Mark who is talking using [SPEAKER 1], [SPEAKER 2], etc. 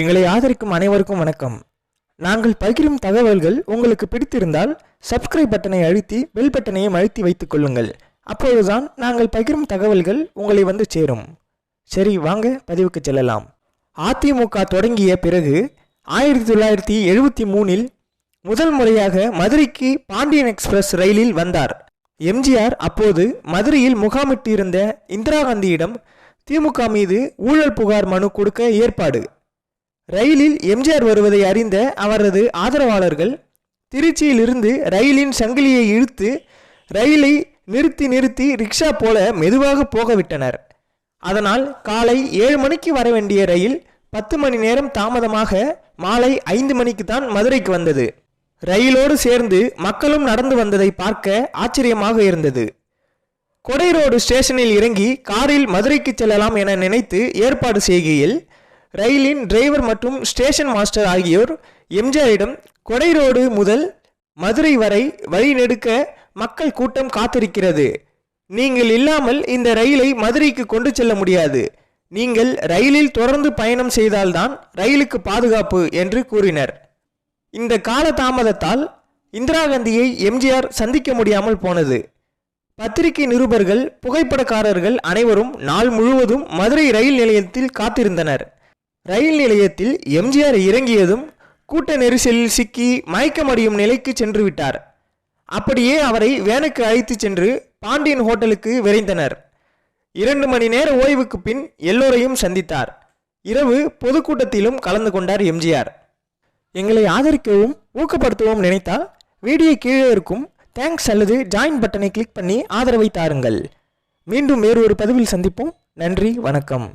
[SPEAKER 1] எங்களை ஆதரிக்கும் அனைவருக்கும் வணக்கம். நாங்கள் பகிரும் தகவல்கள் உங்களுக்கு பிடித்திருந்தால் சப்ஸ்கிரைப் பட்டனை அழுத்தி பெல் பட்டனையும் அழுத்தி வைத்துக் கொள்ளுங்கள். அப்போதுதான் நாங்கள் பகிரும் தகவல்கள் உங்களை வந்து சேரும். சரி வாங்க பதிவுக்கு செல்லலாம். அதிமுக தொடங்கிய பிறகு ஆயிரத்தி தொள்ளாயிரத்தி எழுபத்தி மூணில் முதல் முறையாக மதுரைக்கு பாண்டியன் எக்ஸ்பிரஸ் ரயிலில் வந்தார். எம்ஜிஆர் அப்போது மதுரையில் முகாமிட்டிருந்த இந்திரா காந்தியிடம் திமுக மீது ஊழல் புகார் மனு கொடுக்க ஏற்பாடு. ரயிலில் எம்ஜிஆர் வருவதை அறிந்த அவரது ஆதரவாளர்கள் திருச்சியிலிருந்து ரயிலின் சங்கிலியை இழுத்து ரயிலை நிறுத்தி நிறுத்தி ரிக்ஷா போல மெதுவாக போகவிட்டனர். அதனால் காலை ஏழு மணிக்கு வர வேண்டிய ரயில் பத்து மணி நேரம் தாமதமாக மாலை ஐந்து மணிக்கு தான் மதுரைக்கு வந்தது. ரயிலோடு சேர்ந்து மக்களும் நடந்து வந்ததை பார்க்க ஆச்சரியமாக இருந்தது. கொடை ரோடு ஸ்டேஷனில் இறங்கி காரில் மதுரைக்கு செல்லலாம் என நினைத்து ஏற்பாடு செய்கையில் ரயிலின் டிரைவர் மற்றும் ஸ்டேஷன் மாஸ்டர் ஆகியோர் எம்ஜிஆரிடம் கொடை ரோடு முதல் மதுரை வரை வழி நெடுக்க மக்கள் கூட்டம் காத்திருக்கிறது. நீங்கள் இல்லாமல் இந்த ரயிலை மதுரைக்கு கொண்டு செல்ல முடியாது. நீங்கள் ரயிலில் தொடர்ந்து பயணம் செய்தால்தான் ரயிலுக்கு பாதுகாப்பு என்று கூறினர். இந்த கால தாமதத்தால் இந்திரா காந்தியை எம்ஜிஆர் சந்திக்க முடியாமல் போனது. பத்திரிகை நிருபர்கள் புகைப்படக்காரர்கள் அனைவரும் நாள் முழுவதும் மதுரை ரயில் நிலையத்தில் காத்திருந்தனர். ரயில் நிலையத்தில் எம்ஜிஆர் இறங்கியதும் கூட்ட நெரிசலில் சிக்கி மயக்கமடையும் நிலைக்கு சென்று விட்டார். அப்படியே அவரை வேனுக்கு அழைத்து சென்று பாண்டியன் ஹோட்டலுக்கு விரைந்தனர். இரண்டு மணி நேர ஓய்வுக்கு பின் எல்லோரையும் சந்தித்தார். இரவு பொதுக்கூட்டத்திலும் கலந்து கொண்டார் எம்ஜிஆர். எங்களை ஆதரிக்கவும் ஊக்கப்படுத்தவும் நினைத்தால் வீடியோ கீழே இருக்கும் தேங்க்ஸ் அல்லது ஜாயின் பட்டனை கிளிக் பண்ணி ஆதரவை தாருங்கள். மீண்டும் வேறு ஒரு பதிவில் சந்திப்போம். நன்றி வணக்கம்.